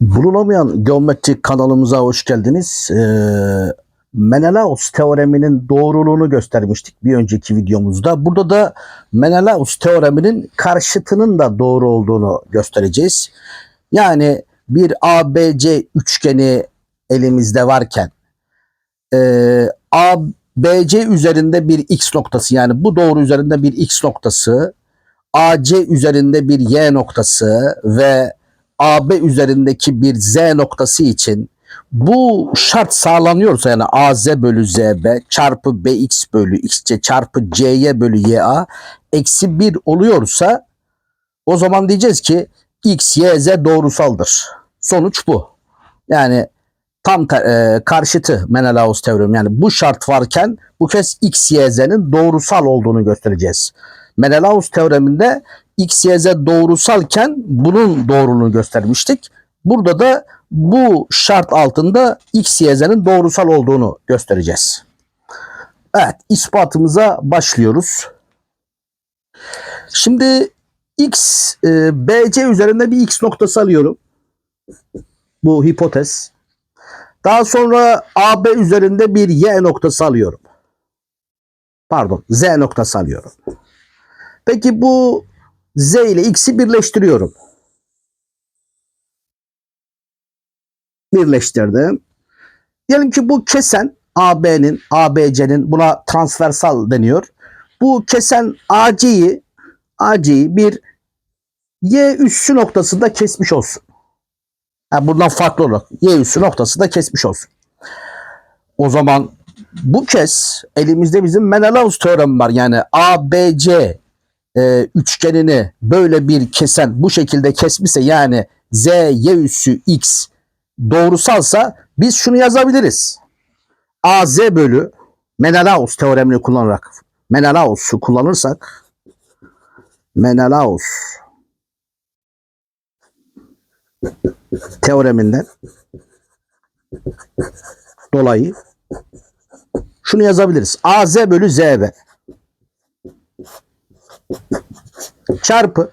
Bulunamayan geometri kanalımıza hoş geldiniz. Ee, Menelaus teoreminin doğruluğunu göstermiştik bir önceki videomuzda. Burada da Menelaus teoreminin karşıtının da doğru olduğunu göstereceğiz. Yani bir ABC üçgeni elimizde varken e, ABC üzerinde bir x noktası yani bu doğru üzerinde bir x noktası AC üzerinde bir y noktası ve AB üzerindeki bir z noktası için bu şart sağlanıyorsa yani AZ bölü ZB çarpı BX bölü XC çarpı CY bölü YA eksi 1 oluyorsa o zaman diyeceğiz ki X, Y, Z doğrusaldır. Sonuç bu. Yani tam e, karşıtı Menelaus teoremi. Yani bu şart varken bu kez X, Y, Z'nin doğrusal olduğunu göstereceğiz. Menelaus teoreminde X, Y, Z doğrusalken bunun doğruluğunu göstermiştik. Burada da bu şart altında X, Y, Z'nin doğrusal olduğunu göstereceğiz. Evet, ispatımıza başlıyoruz. Şimdi X, e, BC üzerinde bir X noktası alıyorum. Bu hipotez. Daha sonra AB üzerinde bir Y noktası alıyorum. Pardon, Z noktası alıyorum. Peki bu Z ile X'i birleştiriyorum. Birleştirdim. Diyelim ki bu kesen AB'nin, ABC'nin buna transversal deniyor. Bu kesen AC'yi AC'yi bir Y üssü noktasında kesmiş olsun. Yani buradan farklı olarak Y üssü noktasında kesmiş olsun. O zaman bu kez elimizde bizim Menelaus teoremi var. Yani ABC e, üçgenini böyle bir kesen bu şekilde kesmişse yani Z, Y üssü X doğrusalsa biz şunu yazabiliriz. AZ bölü Menelaus teoremini kullanarak Menelaus'u kullanırsak Menelaus teoreminden dolayı şunu yazabiliriz. AZ bölü ZB çarpı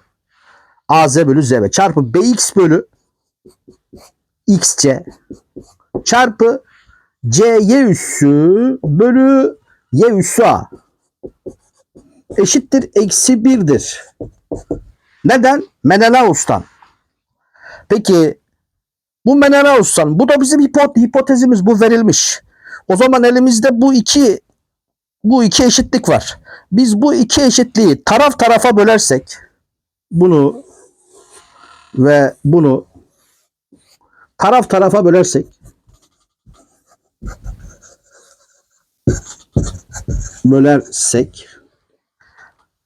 AZ bölü ZB çarpı BX bölü XC çarpı CY üssü bölü Y üssü A eşittir eksi birdir. Neden? Menelaus'tan. Peki bu Menelaus'tan bu da bizim hipo- hipotezimiz bu verilmiş. O zaman elimizde bu iki bu iki eşitlik var. Biz bu iki eşitliği taraf tarafa bölersek bunu ve bunu taraf tarafa bölersek bölersek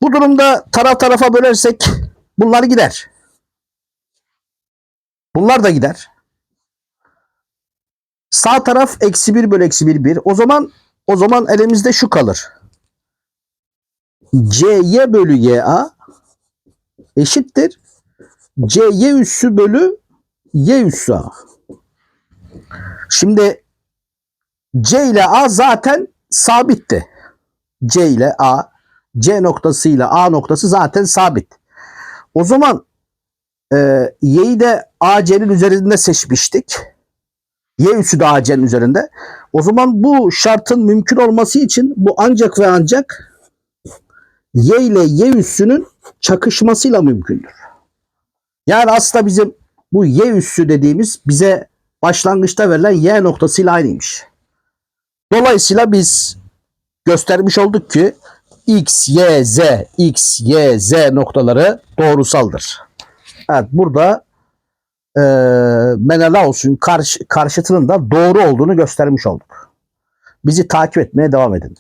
bu durumda taraf tarafa bölersek bunlar gider. Bunlar da gider. Sağ taraf eksi 1 bölü eksi 1 1. O zaman o zaman elimizde şu kalır. CY bölü YA eşittir. CY üssü bölü Y üssü A. Şimdi C ile A zaten sabitti. C ile A, C noktası ile A noktası zaten sabit. O zaman e, Y'yi de AC'nin üzerinde seçmiştik. Y üssü de AC'nin üzerinde. O zaman bu şartın mümkün olması için bu ancak ve ancak Y ile Y üssünün çakışmasıyla mümkündür. Yani aslında bizim bu Y üssü dediğimiz bize başlangıçta verilen Y noktasıyla aynıymış. Dolayısıyla biz göstermiş olduk ki X, Y, Z, X, Y, Z noktaları doğrusaldır. Evet burada e, Menelaus'un karşı, karşıtının da doğru olduğunu göstermiş olduk. Bizi takip etmeye devam edin.